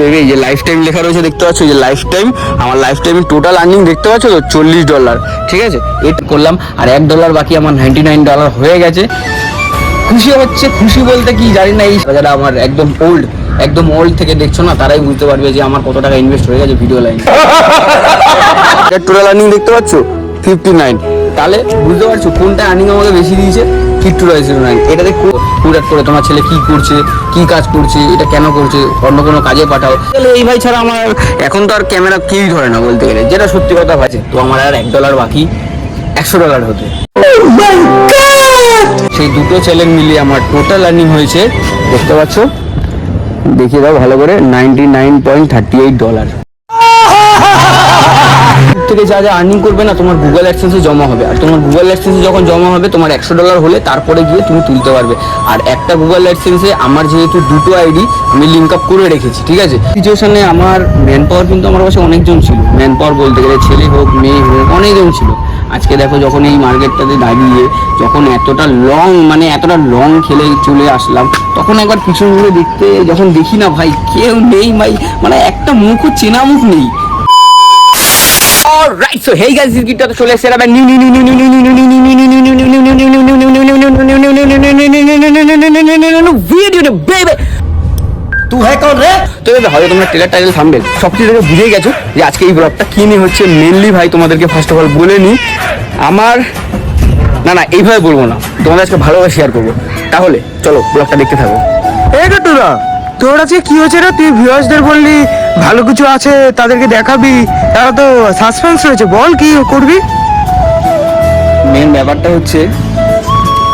Baby এই যে life time লেখা রয়েছে দেখতে পাচ্ছ যে লাইফ টাইম আমার লাইফ টাইম টোটাল আর্নিং দেখতে পাচ্ছ তো? চল্লিশ ডলার ঠিক আছে? এটা করলাম আর এক ডলার বাকি আমার নাইনটি নাইন ডলার হয়ে গেছে। খুশি হচ্ছে খুশি বলতে কি জানি না এই যারা আমার একদম ওল্ড একদম ওল্ড থেকে দেখছ না তারাই বুঝতে পারবে যে আমার কত টাকা ইনভেস্ট হয়ে গেছে ভিডিও লাইনে টোটাল আর্নিং দেখতে পাচ্ছ? ফিফটি নাইন তাহলে বুঝতে পারছ কোনটা আর্নিং আমাকে বেশি দিয়েছে? ফিফটি রয়েছে নাইন এটাতে হুটহাট করে তোমার ছেলে কি করছে, কি কাজ করছে, এটা কেন করছে, অন্য কোনো কাজে পাঠাও। তাহলে এই ভাই ছাড়া আমার এখন তো আর ক্যামেরা কেউই ধরে না বলতে গেলে। যেটা সত্যি কথা ভাজে তো আমার আর এক ডলার বাকি, একশো ডলার হতে। সেই দুটো চ্যানেল মিলিয়ে আমার টোটাল আর্নিং হয়েছে, দেখতে পাচ্ছ? দেখিয়ে দাও ভালো করে ninety nine point thirty eight dollar থেকে যা যা আর্নিং করবে না, তোমার গুগল অ্যাডসেন্সে জমা হবে। আর তোমার গুগল অ্যাডসেন্সে যখন জমা হবে, তোমার একশো ডলার হলে তারপরে গিয়ে তুমি তুলতে পারবে। আর একটা গুগল অ্যাডসেন্সে আমার যেহেতু দুটো আইডি আমি লিঙ্ক আপ করে রেখেছি, ঠিক আছে? সিচুয়েশনে আমার ম্যান পাওয়ার কিন্তু আমার কাছে অনেকজন ছিল। ম্যান পাওয়ার বলতে গেলে ছেলে হোক, মেয়ে হোক, অনেকজন ছিল। আজকে দেখো যখন এই মার্কেটটাতে দাঁড়িয়ে যখন এতটা লং মানে এতটা লং খেলে চলে আসলাম, তখন একবার পিছন ঘুরে দেখতে, যখন দেখি না ভাই, কেউ নেই ভাই মানে একটা মুখও চেনা মুখ নেই। Alright so hey guys this গিটটা তো চলে এসেছে এবার new new new new new new new new new new new new new new new new new new video baby তু হ্যায় কোন রে তো হয়তো তোমরা ট্রেলার টাইটেল থাম্বনেল সব কিছু দেখে বুঝেই গেছো যে আজকে এই ব্লগটা কি নিয়ে হচ্ছে মেনলি ভাই তোমাদেরকে ফার্স্ট অফ অল বলে নি আমার না না এইভাবে বলব না তোমাদের আজকে ভালোভাবে শেয়ার করব তাহলে চলো ব্লগটা দেখতে থাকো এই টুরা তোর আছে কি হয়েছে রে? তুই ভিউয়ার্সদের বললি, ভালো কিছু আছে, তাদেরকে দেখাবি। তারা তো সাসপেন্স রয়েছে। বল কি করবি? মেন ব্যাপারটা হচ্ছে,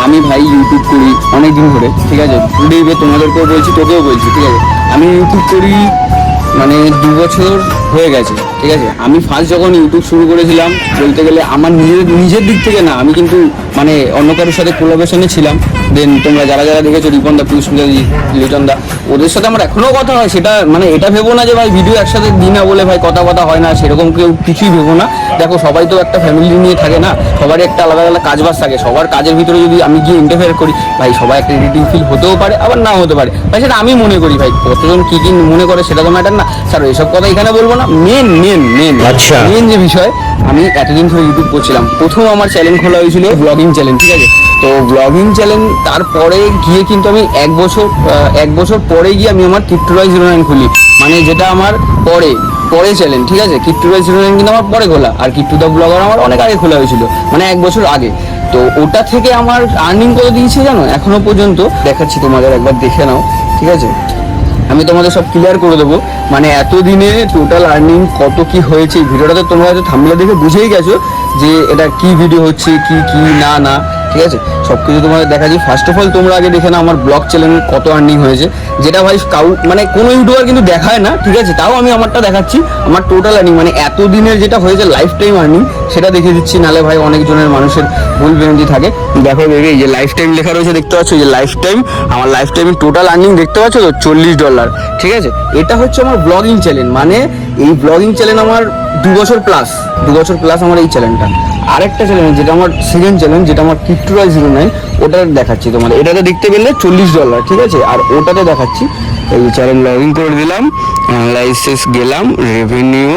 আমি ভাই ইউটিউব করি অনেক দিন ধরে, ঠিক আছে? তোমাদেরকেও বলছি, তোকেও বলছি, ঠিক আছে? আমি ইউটিউব করি মানে দু বছর হয়ে গেছে, ঠিক আছে? আমি ফার্স্ট যখন ইউটিউব শুরু করেছিলাম, বলতে গেলে আমার নিজের নিজের দিক থেকে না, আমি কিন্তু মানে অন্য কারোর সাথে কোলাবেশনে ছিলাম। দেন তোমরা যারা যারা দেখেছ রিপন দা পিউষ লিটন দা, ওদের সাথে আমার এখনও কথা হয়। সেটা মানে এটা ভেবো না যে ভাই ভিডিও একসাথে দিই না বলে ভাই কথা কথা হয় না, সেরকম কেউ কিছুই ভেবো না। দেখো, সবাই তো একটা ফ্যামিলি নিয়ে থাকে না, সবারই একটা আলাদা আলাদা কাজ বাজ থাকে। সবার কাজের ভিতরে যদি আমি গিয়ে ইন্টারফেয়ার করি, ভাই সবাই একটা এডিটিং ফিল হতেও পারে, আবার নাও হতে পারে। ভাই সেটা আমি মনে করি, ভাই কতজন কি কি মনে করে সেটা তো ম্যাটার না। স্যার, এসব কথা এখানে বলব না মেন মেন মেন আচ্ছা। মেন যে বিষয় আমি এতদিন ধরে ইউটিউব করছিলাম। প্রথম আমার চ্যানেল খোলা হয়েছিল ব্লগিং চ্যানেল ঠিক আছে? তো ব্লগিং চ্যানেল তারপরে গিয়ে কিন্তু আমি এক বছর এক বছর পরে গিয়ে আমি আমার কিপ্টোরাই জিরো নাইন খুলি। মানে যেটা আমার পরে পরে চ্যানেল ঠিক আছে? কিপ্টোরাই জিরো নাইন কিন্তু আমার পরে খোলা। আর কিপ্টু দ্য ব্লগার আমার অনেক আগে খোলা হয়েছিল মানে এক বছর আগে। তো ওটা থেকে আমার আর্নিং কত দিয়েছে জানো? এখনও পর্যন্ত। দেখাচ্ছি তোমাদের একবার দেখে নাও ঠিক আছে? আমি তোমাদের সব ক্লিয়ার করে দেবো। মানে এতদিনে টোটাল আর্নিং কত কি হয়েছে এই ভিডিওটাতে তোমরা হয়তো থামলে দেখে বুঝেই গেছো যে এটা কি ভিডিও হচ্ছে, কি কি, না না, ঠিক আছে? সব কিছু তোমাদের দেখাচ্ছি। ফার্স্ট অফ অল তোমরা আগে দেখে নাও আমার ব্লগ চ্যানেলে কত আর্নিং হয়েছে। যেটা ভাই কাউ মানে কোনো ইউটিউবার কিন্তু দেখায় না, ঠিক আছে? তাও আমি আমারটা দেখাচ্ছি। আমার টোটাল আর্নিং মানে এতদিনের যেটা হয়েছে লাইফ টাইম আর্নিং সেটা দেখিয়ে দিচ্ছি। নালে ভাই অনেকজনের মানুষের ভুল ভ্রান্তি থাকে। দেখো বেবি এই যে লাইফ টাইম লেখা রয়েছে, দেখতে পাচ্ছ? এই যে লাইফ টাইম আমার লাইফ টাইম টোটাল আর্নিং দেখতে পাচ্ছ তো? চল্লিশ ডলার ঠিক আছে? এটা হচ্ছে আমার ব্লগিং চ্যানেল মানে এই ব্লগিং চ্যানেল আমার দু বছর প্লাস দু বছর প্লাস আমার এই চ্যানেলটা আরেকটা চ্যানেল যেটা আমার সেকেন্ড চ্যানেল যেটা আমার কিপ্টুরা জিরো নাইন ওটা দেখাচ্ছি তোমার এটাতে দেখতে পেলে চল্লিশ ডলার ঠিক আছে? আর ওটাতে দেখাচ্ছি, এই চ্যানেল লগ ইন করে দিলাম অ্যানালাইসিস গেলাম রেভিনিউ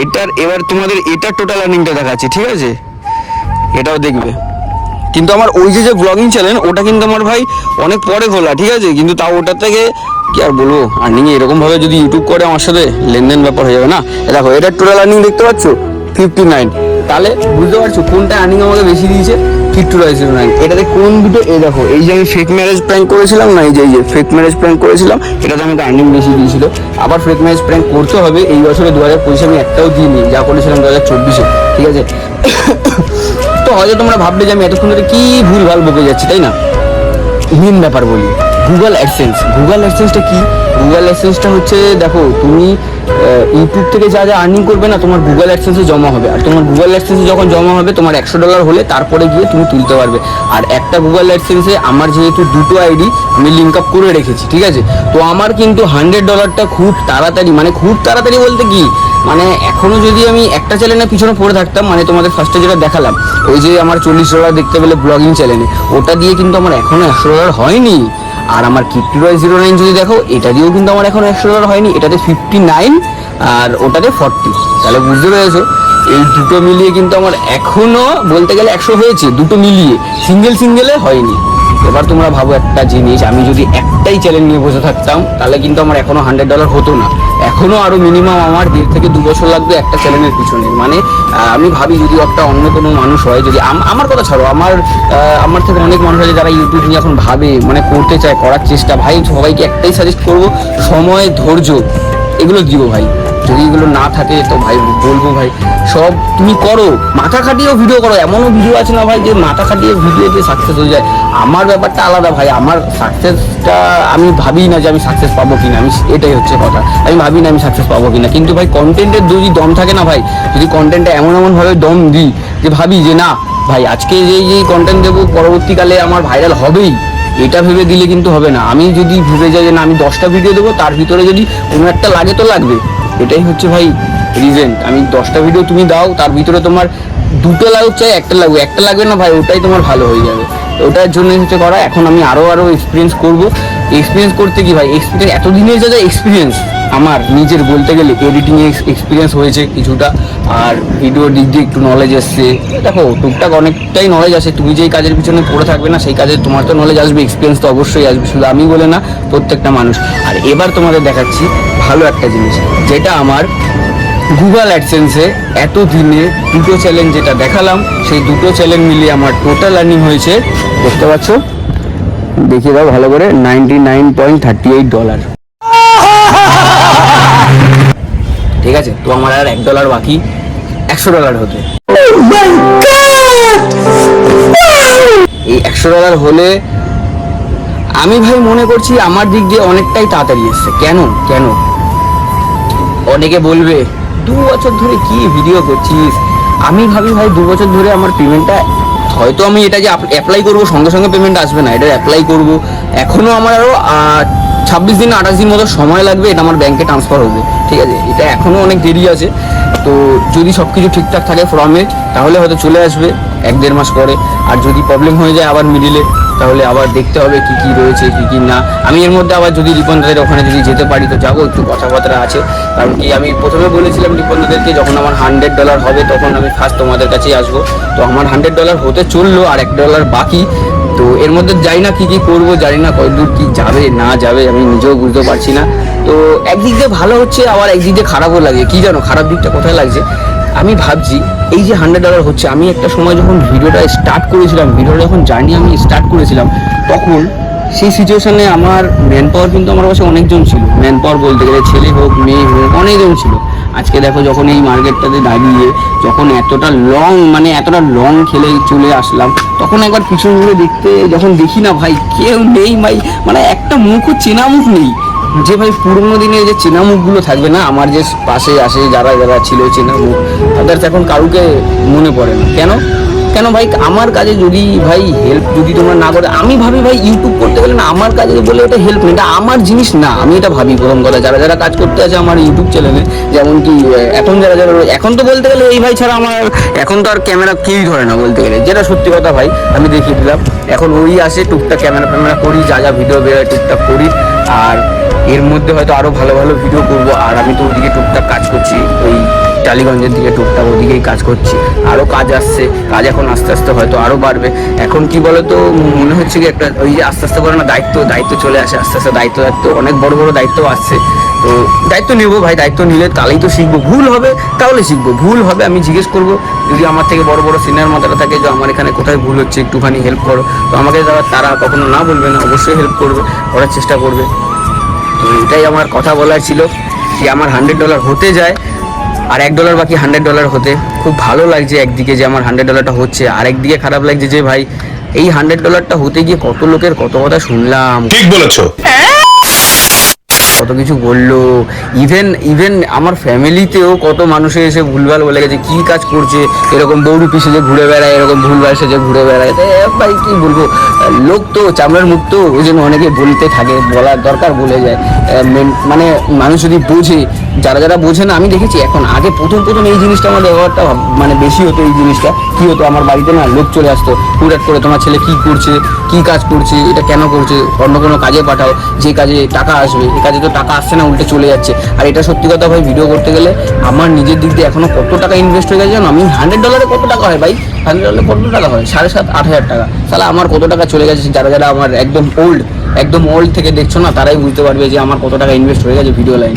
এটার, এবার তোমাদের এটার টোটাল আর্নিংটা দেখাচ্ছি, ঠিক আছে? এটাও দেখবে। কিন্তু আমার ওই যে যে ব্লগিং চ্যানেল ওটা কিন্তু আমার ভাই অনেক পরে খোলা, ঠিক আছে? কিন্তু তাও ওটার থেকে কি আর বলব আর্নিং এরকম ভাবে যদি ইউটিউব করে আমার সাথে, লেনদেন ব্যাপার হয়ে যাবে না? দেখো, এটার টোটাল আর্নিং দেখতে পাচ্ছ ফিফটি নাইন তাহলে বুঝতে পারছ কোনটা আর্নিং আমাকে বেশি দিয়েছে? ফিফটি জিরো নাইন এটাতে কোন দুটো এ দেখো, এই যে আমি ফেক ম্যারেজ প্র্যাঙ্ক করেছিলাম না, এই যে এই যে ফেক ম্যারেজ প্র্যাঙ্ক করেছিলাম, এটাতে আমাকে আর্নিং বেশি দিয়েছিল। আবার ফেক ম্যারেজ প্র্যাঙ্ক করতে হবে, এই বছরে দু হাজার পঁচিশে আমি একটাও দিইনি, যা করেছিলাম দু হাজার চব্বিশে, ঠিক আছে? তো হয়তো তোমরা ভাবলে যে আমি এতক্ষণ ধরে কি ভুল ভালো বকে যাচ্ছি, তাই না? মেন ব্যাপার বলি। গুগল অ্যাডসেন্স গুগল অ্যাডসেন্সটা কি? গুগল অ্যাডসেন্সটা হচ্ছে, দেখো, তুমি ইউটিউব থেকে যা যা আর্নিং করবে না, তোমার গুগল অ্যাডসেন্সে জমা হবে। আর তোমার গুগল অ্যাডসেন্সে যখন জমা হবে, তোমার একশো ডলার হলে তারপরে গিয়ে তুমি তুলতে পারবে। আর একটা গুগল অ্যাডসেন্সে আমার যেহেতু দুটো আইডি আমি লিঙ্ক আপ করে রেখেছি, ঠিক আছে? তো আমার কিন্তু হান্ড্রেড ডলারটা খুব তাড়াতাড়ি মানে খুব তাড়াতাড়ি বলতে কি? মানে এখনও যদি আমি একটা চ্যানেলের পিছনে পড়ে থাকতাম মানে তোমাদের ফার্স্টে যেটা দেখালাম, ওই যে আমার চল্লিশ ডলার দেখতে পেলে ব্লগিং চ্যানেলে ওটা দিয়ে কিন্তু আমার এখনও একশো ডলার হয়নি। আর আমার কিপটি রয় জিরো নাইন যদি দেখো, এটা দিয়েও কিন্তু আমার এখন একশো ডলার হয়নি, এটাতে ফিফটি নাইন আর ওটাতে ফর্টি তাহলে বুঝতে পেরেছ? এই দুটো মিলিয়ে কিন্তু আমার এখনও বলতে গেলে একশো হয়েছে, দুটো মিলিয়ে। সিঙ্গেল সিঙ্গেলে হয়নি। এবার তোমরা ভাবো একটা জিনিস, আমি যদি একটাই চ্যালেঞ্জ নিয়ে বসে থাকতাম, তাহলে কিন্তু আমার এখনও হান্ড্রেড ডলার হতো না। এখনও আরও মিনিমাম আমার দেড় থেকে দু বছর লাগবে একটা চ্যালেঞ্জের পিছনে। মানে আমি ভাবি যদি একটা অন্য কোনো মানুষ হয়, যদি আমার কথা ছাড়ো, আমার আমার থেকে অনেক মানুষ আছে যারা ইউটিউব নিয়ে এখন ভাবে মানে করতে চায়, করার চেষ্টা। ভাই, সবাইকে একটাই সাজেস্ট করব, সময়, ধৈর্য, এগুলো দিও ভাই। যদি এগুলো না থাকে, তো ভাই বলব ভাই, সব তুমি করো। মাথা খাটিয়েও ভিডিও করো, এমনও ভিডিও আছে না ভাই যে মাথা খাটিয়ে ভিডিও দিয়ে সাকসেস হয়ে যায়। আমার ব্যাপারটা আলাদা ভাই, আমার সাকসেসটা আমি ভাবি না যে আমি সাকসেস পাবো কিনা, আমি এটাই হচ্ছে কথা। আমি ভাবি না আমি সাকসেস পাবো কিনা। কিন্তু ভাই কন্টেন্টের যদি দম থাকে না ভাই, যদি কন্টেন্টটা এমন এমনভাবে দম দিই যে ভাবি যে না, ভাই আজকে যে যে কন্টেন্ট দেবো, পরবর্তীকালে আমার ভাইরাল হবেই। এটা ভেবে দিলে কিন্তু হবে না। আমি যদি ভেবে যাই যে না, আমি দশটা ভিডিও দেবো, তার ভিতরে যদি কোনো একটা লাগে তো লাগবে। এটাই হচ্ছে ভাই রিজেন্ট আমি দশটা ভিডিও তুমি দাও, তার ভিতরে তোমার দুটো লাগুক চাই, একটা লাগবে একটা লাগবে না ভাই, ওটাই তোমার ভালো হয়ে যাবে। ওটার জন্য হচ্ছে করা, এখন আমি আরও আরও এক্সপিরিয়েন্স করব। এক্সপিরিয়েন্স করতে কি ভাই? এক্সপিরিয়েন্স এতদিনের যা যা এক্সপিরিয়েন্স আমার নিজের বলতে গেলে এডিটিং এক্সপিরিয়েন্স হয়েছে কিছুটা। আর ভিডিও দিক দিয়ে একটু নলেজ এসছে দেখো, টুকটাক অনেকটাই নলেজ আছে। তুমি যেই কাজের পিছনে পড়ে থাকবে না, সেই কাজে তোমার তো নলেজ আসবে এক্সপিরিয়েন্স তো অবশ্যই আসবে। শুধু আমি বলে না, প্রত্যেকটা মানুষ। আর এবার তোমাদের দেখাচ্ছি ভালো একটা জিনিস, যেটা আমার গুগল অ্যাডসেন্সে এত দিনে দুটো চ্যালেঞ্জ যেটা দেখালাম, সেই দুটো চ্যালেঞ্জ মিলিয়ে আমার টোটাল আর্নিং হয়েছে, দেখতে পাচ্ছ? দেখিয়ে দাও ভালো করে ninety nine point thirty eight dollar ঠিক আছে, তো আমার আর এক ডলার বাকি, একশো ডলার হতে। এই একশো ডলার হলে, আমি ভাই মনে করছি আমার দিক দিয়ে অনেকটাই তাড়াতাড়ি এসছে। কেন? কেন? অনেকে বলবে, দু বছর ধরে কি ভিডিও করছিস? আমি ভাবি, ভাই, দু বছর ধরে আমার পেমেন্টটা হয়তো আমি এটা যে অ্যাপ্লাই করব, সঙ্গে সঙ্গে পেমেন্ট আসবে না, এটা অ্যাপ্লাই করব। এখনও আমার আরও ছাব্বিশ দিন, আঠাশ দিন মতো সময় লাগবে, এটা আমার ব্যাংকে ট্রান্সফার হবে, ঠিক আছে? এটা এখনও অনেক দেরি আছে, তো যদি সব কিছু ঠিকঠাক থাকে ফর্মে তাহলে হয়তো চলে আসবে। এক দেড় মাস পরে। আর যদি প্রবলেম হয়ে যায় আবার মিডিলে তাহলে আবার দেখতে হবে কি কি রয়েছে, কি কি না। আমি এর মধ্যে আবার যদি রিপনদাদের ওখানে যদি যেতে পারি, তো যাব, একটু কথাবার্তা আছে। কারণ কি, আমি প্রথমে বলেছিলাম রিপনদাদেরকে যখন আমার হান্ড্রেড ডলার হবে, তখন আমি ফার্স্ট তোমাদের কাছেই আসব। তো আমার হান্ড্রেড ডলার হতে চলল, আর এক ডলার বাকি। তো এর মধ্যে জানি না কি কি করব, জানি না কতদূর কি যাবে, না যাবে, আমি নিজেও বুঝতে পারছি না। তো একদিক দিয়ে ভালো হচ্ছে, আবার একদিক দিয়ে খারাপও লাগে। কি জানো, খারাপ দিকটা কোথায় লাগছে? আমি ভাবছি এই যে হান্ড্রেড ডলার হচ্ছে, আমি একটা সময় যখন ভিডিওটা স্টার্ট করেছিলাম ভিডিওটা যখন জার্নি আমি স্টার্ট করেছিলাম, তখন সেই সিচুয়েশানে আমার ম্যান পাওয়ার কিন্তু আমার কাছে অনেকজন ছিল। ম্যান পাওয়ার বলতে গেলে ছেলে হোক, মেয়ে হোক, অনেকজন ছিল। আজকে দেখো যখন এই মার্কেটটাতে দাঁড়িয়ে যখন এতটা লং মানে এতটা লং খেলে চলে আসলাম, তখন একবার পিছন ঘুরে দেখতে, যখন দেখি না ভাই, কেউ নেই ভাই মানে একটা মুখও চেনা মুখ নেই। যে ভাই পুরোনো দিনে যে চেনা মুখগুলো থাকবে না, আমার যে পাশে আসে যারা যারা ছিল চেনা মুখ তাদের এখন কারুকে মনে পড়ে না। কেন? কেন ভাই, আমার কাজে যদি ভাই হেল্প যদি তোমরা না করে, আমি ভাবি ভাই ইউটিউব করতে গেলে না, আমার কাজে বলে এটা হেল্প নেই, এটা আমার জিনিস না, আমি এটা ভাবি প্রথম কথা। যারা যারা কাজ করতে আছে আমার ইউটিউব চ্যানেলে যেমন কি এখন যারা যারা এখন তো বলতে গেলে এই ভাই ছাড়া আমার, এখন তো আর ক্যামেরা কেউই ধরে না বলতে গেলে। যেটা সত্যি কথা ভাই, আমি দেখিয়ে দিলাম। এখন ওই আসে, টুকটাক ক্যামেরা ফ্যামেরা করি, যা যা ভিডিও বেরোয়, টুকটাক করি। আর এর মধ্যে হয়তো আরও ভালো ভালো ভিডিও করব। আর আমি তো ওদিকে টুকটাক কাজ করছি, ওই টালিগঞ্জের দিকে টুকটাক ওদিকেই কাজ করছি। আরও কাজ আসছে, কাজ এখন আস্তে আস্তে হয়তো আরও বাড়বে। এখন কি বলো বলতো, মনে হচ্ছে কি একটা ওই যে আস্তে আস্তে করে না দায়িত্ব দায়িত্ব চলে আসে, আস্তে আস্তে দায়িত্ব দায়িত্ব, অনেক বড় বড় দায়িত্ব আসছে। তো দায়িত্ব নেব ভাই, দায়িত্ব নিলে তাহলেই তো শিখব। ভুল হবে তাহলে শিখব। ভুল হবে, আমি জিজ্ঞেস করব, যদি আমার থেকে বড় বড় সিনিয়র মাতারা থাকে যে, আমার এখানে কোথায় ভুল হচ্ছে, একটুখানি হেল্প করো। তো আমাকে তারা কখনো না বলবে না, অবশ্যই হেল্প করবে, করার চেষ্টা করবে। তো এটাই আমার কথা বলার ছিল যে আমার হান্ড্রেড ডলার হতে যায় আর এক ডলার বাকি হান্ড্রেড ডলার হতে। খুব ভালো লাগছে একদিকে যে আমার হান্ড্রেড ডলারটা হচ্ছে আর একদিকে খারাপ লাগছে যে ভাই এই হান্ড্রেড ডলারটা হতে গিয়ে কত লোকের কত কথা শুনলাম। ঠিক বলেছ। কত কিছু বলল। ইভেন ইভেন আমার ফ্যামিলিতেও কত মানুষে এসে ভুলভাল বলে গেছে, কী কাজ করছে, এরকম দৌড়ু পিসে যে ঘুরে বেড়ায়, এরকম ভুলভাল সেজে ঘুরে বেড়ায়। তাই ভাই কি বলব? লোক তো চামড়ার মুখ তো ওই জন্য অনেকে বলতে থাকে, বলার দরকার বলে যায়। মেন- মানে মানুষ যদি বোঝে যারা যারা বোঝে না, আমি দেখেছি এখন আগে প্রথম প্রথম এই জিনিসটা আমার ব্যবহারটা মানে বেশি হতো এই জিনিসটা। কি হতো, আমার বাড়িতে না লোক চলে আসতো হুটহাট করে তোমার ছেলে কি করছে, কি কাজ করছে, এটা কেন করছে, অন্য কোনো কাজে পাঠাও, যে কাজে টাকা আসবে এই কাজে তো টাকা আসছে না, উল্টে চলে যাচ্ছে। আর এটা সত্যি কথা ভাই ভিডিও করতে গেলে আমার নিজের দিক দিয়ে এখনও কত টাকা ইনভেস্ট হয়ে গেছে জানো? আমি হান্ড্রেড ডলারে কত টাকা হয় ভাই? হান্ড্রেড ডলারে কত টাকা হয়? সাড়ে সাত, আট হাজার টাকা। তাহলে আমার কত টাকা চলে গেছে? যারা যারা আমার একদম ওল্ড একদম ওল্ড থেকে দেখছ না, তারাই বুঝতে পারবে যে আমার কত টাকা ইনভেস্ট হয়ে গেছে ভিডিও লাইন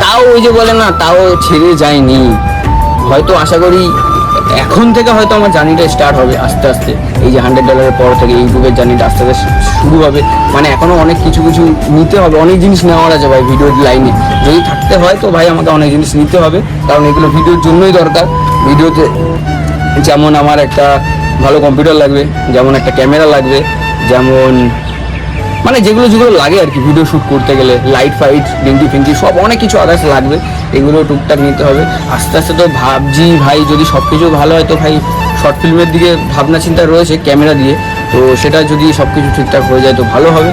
তাও ওই যে বলে না, তাও ছেড়ে যায়নি। হয়তো আশা করি এখন থেকে হয়তো আমার জার্নিটা স্টার্ট হবে আস্তে আস্তে। এই যে হান্ড্রেড ডলারের পর থেকে ইউটিউবের জার্নিটা আস্তে আস্তে শুরু হবে। মানে এখনও অনেক কিছু কিছু নিতে হবে, অনেক জিনিস নেওয়ার আছে ভাই ভিডিওর লাইনে যদি থাকতে হয় তো ভাই আমাকে অনেক জিনিস নিতে হবে, কারণ এগুলো ভিডিওর জন্যই দরকার। ভিডিওতে যেমন আমার একটা ভালো কম্পিউটার লাগবে, যেমন একটা ক্যামেরা লাগবে, যেমন মানে যেগুলো যেগুলো লাগে আর কি ভিডিও শ্যুট করতে গেলে লাইট ফাইট ডিঙ্কি ফিঙ্কি, সব অনেক কিছু আদার্স লাগবে, এগুলো টুকটাক নিতে হবে। আস্তে আস্তে তো ভাবছি ভাই, যদি সব কিছু ভালো হয় তো ভাই শর্ট ফিল্মের দিকে ভাবনা চিন্তা রয়েছে ক্যামেরা দিয়ে, তো সেটা যদি সব কিছু ঠিকঠাক হয়ে যায় তো ভালো হবে।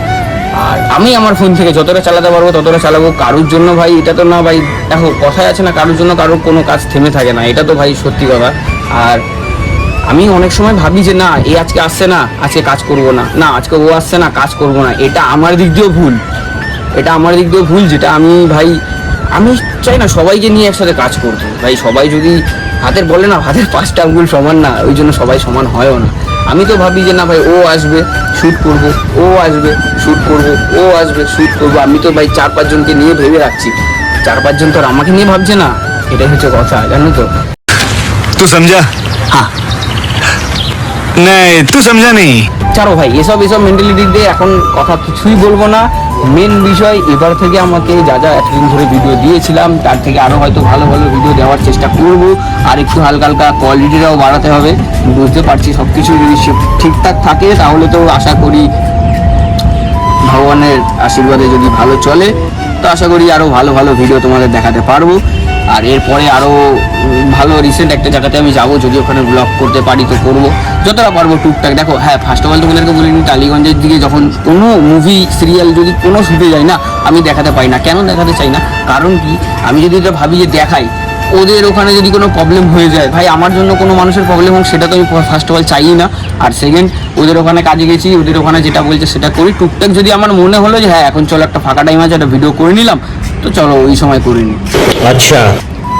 আর আমি আমার ফোন থেকে যতটা চালাতে পারব, ততটা চালাবো। কারোর জন্য ভাই, এটা তো না ভাই, দেখো কথায় আছে না, কারোর জন্য কারোর কোনো কাজ থেমে থাকে না, এটা তো ভাই সত্যি কথা। আর আমি অনেক সময় ভাবি যে, না, এ আজকে আসছে না, আজকে কাজ করব না। না, আজকে ও আসছে না, কাজ করব না। এটা আমার দিক দিয়েও ভুল। এটা আমার দিক দিয়েও ভুল, যেটা আমি ভাই, আমি চাই না সবাইকে নিয়ে একসাথে কাজ করতে। ভাই, সবাই যদি হাতের বলে না, হাতের পাঁচটা আঙ্গুল সমান না, ওই জন্য সবাই সমান হয়ও না। আমি তো ভাবি যে না ভাই ও আসবে শ্যুট করব ও আসবে শ্যুট করব ও আসবে শ্যুট করব আমি তো ভাই চার পাঁচজনকে নিয়ে ভেবে রাখছি চার পাঁচজন তো আর আমাকে নিয়ে ভাবছে না এটাই হচ্ছে কথা জানো তো तू समझा হ্যাঁ नहीं तू समझा नहीं ছাড়ো ভাই এসব এসব মেন্টালিটি দিয়ে এখন কথা কিছুই বলবো না মেন বিষয়, এবার থেকে আমাকে যা যা এতদিন ধরে ভিডিও দিয়েছিলাম, তার থেকে আরও হয়তো ভালো ভালো ভিডিও দেওয়ার চেষ্টা করব। আর একটু হালকা হালকা কোয়ালিটিটাও বাড়াতে হবে। বুঝতে পারছি সব কিছু যদি ঠিকঠাক থাকে, তাহলে তো আশা করি ভগবানের আশীর্বাদে যদি ভালো চলে, তো আশা করি আরও ভালো ভালো ভিডিও তোমাদের দেখাতে পারব। আর এরপরে আরও ভালো রিসেন্ট একটা জায়গাতে আমি যাব, যদি ওখানে ব্লগ করতে পারি তো করব। যতটা পারব টুকটাক। দেখো হ্যাঁ ফার্স্ট অফ অল তোমাদেরকে বলিনি টালিগঞ্জের দিকে যখন কোনো মুভি সিরিয়াল যদি কোনো শুটে যায় না, আমি দেখাতে পাই না। কেন দেখাতে চাই না? কারণ কি? আমি যদি এটা ভাবি যে দেখাই, ওদের ওখানে যদি কোনো প্রবলেম হয়ে যায়, ভাই, আমার জন্য কোনো মানুষের প্রবলেম হোক, সেটা তো আমি ফার্স্ট অফ অল চাই না। আর সেকেন্ড ওদের ওখানে কাজে গেছি, ওদের ওখানে যেটা বলছে সেটা করি। টুকটাক যদি আমার মনে হলো যে হ্যাঁ এখন চলো একটা ফাঁকা টাইম আছে, একটা ভিডিও করে নিলাম তো চলো ওই সময় করিনি আচ্ছা।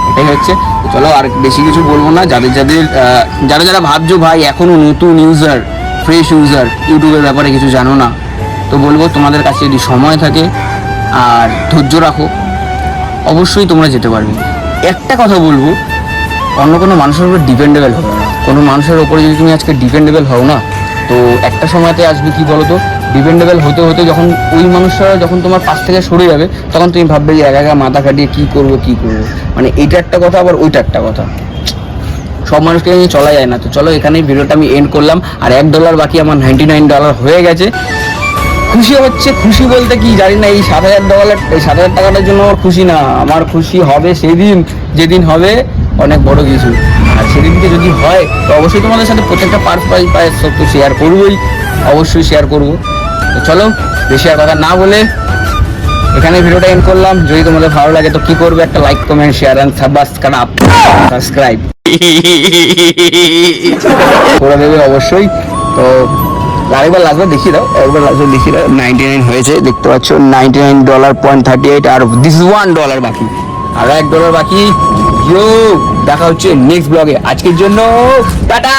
এটাই হচ্ছে চলো আর বেশি কিছু বলব না। যাদের যাদের যারা যারা ভাবছ ভাই এখনও নতুন ইউজার ফ্রেশ ইউজার ইউটিউবের ব্যাপারে কিছু জানো না তো বলব তোমাদের কাছে যদি সময় থাকে আর ধৈর্য রাখো অবশ্যই তোমরা যেতে পারবে। একটা কথা বলব অন্য কোনো মানুষের উপর ডিপেন্ডেবল হবে না। কোনো মানুষের ওপরে যদি তুমি আজকে ডিপেন্ডেবল হও না তো একটা সময়তে আসবে কি বলো তো ডিপেন্ডেবল হতে হতে যখন ওই মানুষটা যখন তোমার পাশ থেকে সরে যাবে, তখন তুমি ভাববে যে একা একা মাথা কাটিয়ে কী করব কী করব। মানে এইটা একটা কথা, আবার ওইটা একটা কথা। সব মানুষকে নিয়ে চলা যায় না। তো চলো, এখানেই ভিডিওটা আমি এন্ড করলাম। আর এক ডলার বাকি আমার নাইনটি নাইন ডলার হয়ে গেছে। খুশি হচ্ছে, খুশি বলতে কি জানি না, এই সাত হাজার ডলার এই সাত হাজার টাকাটার জন্য আমার খুশি না। আমার খুশি হবে সেদিন, যেদিন হবে অনেক বড় কিছু। আর সেদিনকে যদি হয়, তো অবশ্যই তোমাদের সাথে প্রত্যেকটা পার্ট পাই পাই, সব তো শেয়ার করবোই। অবশ্যই শেয়ার করব। তো চলো, বেশি আর কথা না বলে এখানে ভিডিওটা এন্ড করলাম। যদি তোমাদের ভালো লাগে তো কি করবে একটা like comment share and subscribe subscribe করে দেবে অবশ্যই। তো আরেকবার লাগবে দেখিয়ে দাও একবার লাগবে দেখিয়ে দাও। নাইনটি নাইন হয়েছে, দেখতে পাচ্ছ ninety nine dollar point thirty eight R this one dollar বাকি। আর এক ডলার বাকি। দেখা হচ্ছে নেক্সট ব্লগে আজকের জন্য টাটা!